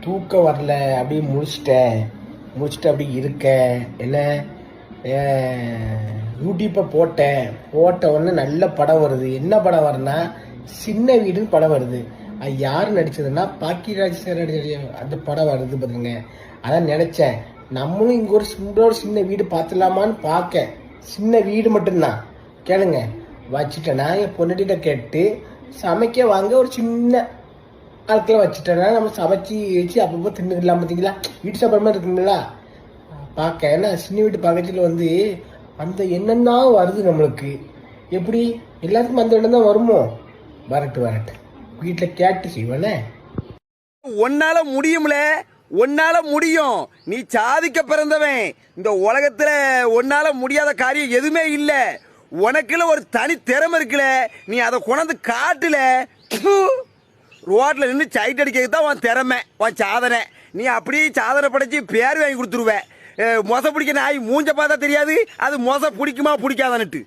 தூக்கம் வரல அப்படியே முடிச்சிட்டேன் முடிச்சுட்டு அப்படியே இருக்கேன். என்ன? யூடியூப்பை போட்டேன். போட்ட உடனே நல்ல படம் வருது. என்ன படம் வருதுன்னா சின்ன வீடுன்னு படம் வருது. அது யார் நடிச்சதுன்னா பாக்கியராஜ் சார் நடிச்ச அந்த படம் வருது பாருங்க. அதான் நினச்சேன். நம்மளும் இங்கே ஒரு சின்ன ஒரு சின்ன வீடு பார்த்துலாமான்னு பார்க்க சின்ன வீடு மட்டும்தான். கேளுங்க. வச்சுட்டேன்னா என் பொண்ணுகிட்ட கேட்டு சமைக்க வாங்க ஒரு சின்ன அதுக்கெல்லாம் வச்சுட்டேன்னா நம்ம சமைச்சி வச்சு அப்பப்போ தின்னுக்கலாம் பார்த்தீங்களா வீட்டு சாப்பிட்ற மாதிரி இருக்குங்களா பார்க்க ஏன்னா சின்ன வீட்டு பக்கத்தில் வந்து அந்த என்னென்ன வருது நம்மளுக்கு. எப்படி? எல்லாத்துக்கும் அந்த எண்ணம் தான் வருமோ? வரட்டு வரட்டு. வீட்டில் கேட்டு செய்வேனே உன்னால முடியும்ல? உன்னால முடியும். நீ சாதிக்க பிறந்தவன். இந்த உலகத்துல உன்னால முடியாத காரியம் எதுவுமே இல்ல. உனக்குள்ள ஒரு தனி திறமை இருக்குல்ல. நீ அதை கொண்டாந்து காட்டுல. ரோட்டில் நின்று சைட் அடிக்கிறது தான் உன் திறமை உன் சாதனை. நீ அப்படியே சாதனை படைச்சி பேர் வாங்கி கொடுத்துருவேன் மொசை பிடிக்க நாய் மூஞ்ச பார்த்தா தெரியாது அது மொசை பிடிக்குமா பிடிக்காதான்னுட்டு.